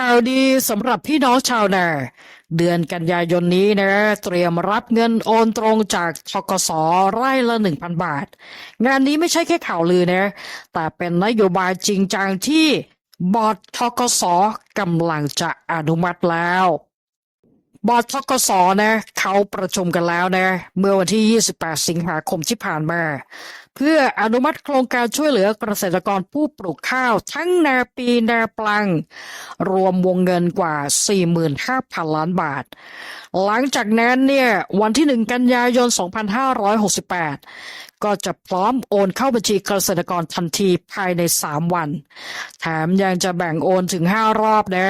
ข่าวดีสำหรับพี่น้องชาวนา เดือนกันยายนนี้นะ เตรียมรับเงินโอนตรงจากทกสไร่ละ 1,000 บาท งานนี้ไม่ใช่แค่ข่าวลือนะ แต่เป็นนโยบายจริงจังที่บอร์ดทกสกำลังจะอนุมัติแล้ว บอร์ดทกสนะเขาประชุมกันแล้วนะ เมื่อวันที่ 28 สิงหาคมที่ผ่านมา เพื่ออนุมัติโครงการช่วยเหลือเกษตรกรผู้ปลูกข้าว ทั้งนาปีนาปลัง รวมวงเงินกว่า 45,000 ล้านบาท หลังจากนั้นเนี่ยวันที่ 1 กันยายน 2568 ก็จะพร้อมโอนเข้าบัญชีเกษตรกรทันทีภายใน 3 วัน แถมยังจะแบ่งโอนถึง 5 รอบนะ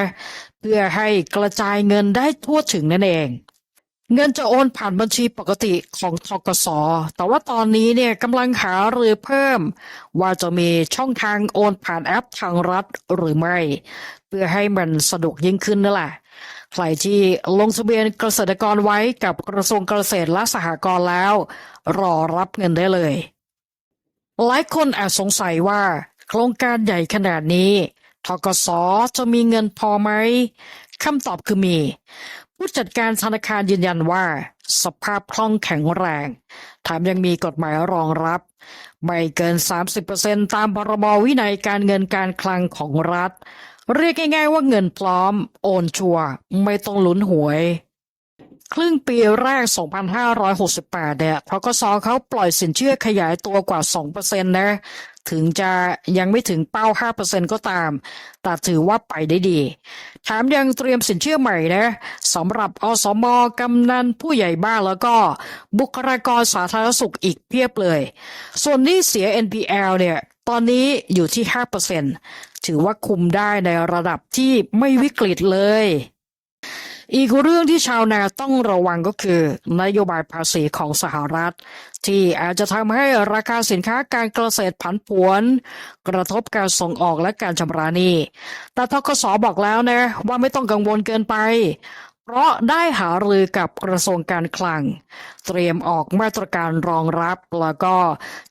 เพื่อให้กระจายเงินได้ทั่วถึงนั่นเอง เงินจะโอนผ่านบัญชีปกติของทกส แต่ว่าตอนนี้เนี่ยกำลังหารือเพิ่ม ว่าจะมีช่องทางโอนผ่านแอปทางรัฐหรือไม่ เพื่อให้มันสะดวกยิ่งขึ้นนั่นแหละใครที่ลงทะเบียนเกษตรกรไว้กับกระทรวงเกษตรและสหกรณ์แล้ว รอรับเงินได้เลย หลายคนอาจสงสัยว่า โครงการใหญ่ขนาดนี้ ทกสจะมีเงินพอไหมคำตอบคือมี ผู้จัดการธนาคารยืนยันว่า สภาพคล่องแข็งแรงแถมยังมีกฎหมายรองรับ ไม่เกิน 30%ตามพรบวินัยการเงินการคลังของรัฐ เรียกง่ายๆว่าเงินพร้อม โอนชัวไม่ต้องลุ้นหวย ครึ่งปีแรก 2,568เนี่ยทกสเขาปล่อยสินเชื่อขยายตัวกว่า 2%นะ ถึงจะยังไม่ถึงเป้า 5%ก็ตาม แต่ถือว่าไปได้ดี แถมยังเตรียมสินเชื่อใหม่นะสำหรับอสมกำนันผู้ใหญ่บ้านแล้วก็บุคลากรสาธารณสุขอีกเพียบเลย ส่วนนี้เสีย NPL เนี่ยตอนนี้อยู่ที่ 5%ถือว่าคุมได้ในระดับที่ไม่วิกฤตเลย อีกเรื่องที่ชาวนาต้องระวังก็คือ นโยบายภาษีของสหรัฐ ที่อาจจะทำให้ราคาสินค้าการเกษตรผันผวน กระทบการส่งออกและการชำระหนี้ แต่ทกสบอกแล้วนะว่าไม่ต้องกังวลเกินไป เพราะได้หารือกับกระทรวงการคลัง เตรียมออกมาตรการรองรับ แล้วก็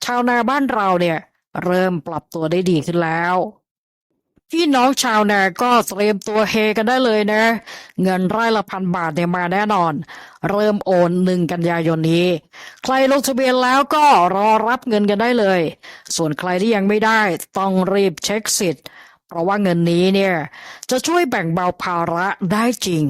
ชาวนาบ้านเราเนี่ยเริ่มปรับตัวได้ดีขึ้นแล้ว พี่น้องชาวนาก็เตรียมตัวเฮกันได้เลยนะ เงินไร่ละพันบาทเนี่ยมาแน่นอน เริ่มโอนหนึ่งกันยายนนี้ ใครลงทะเบียนแล้วก็รอรับเงินกันได้เลย ส่วนใครที่ยังไม่ได้ต้องรีบเช็คสิทธิ์ เพราะว่าเงินนี้เนี่ยจะช่วยแบ่งเบาภาระได้จริง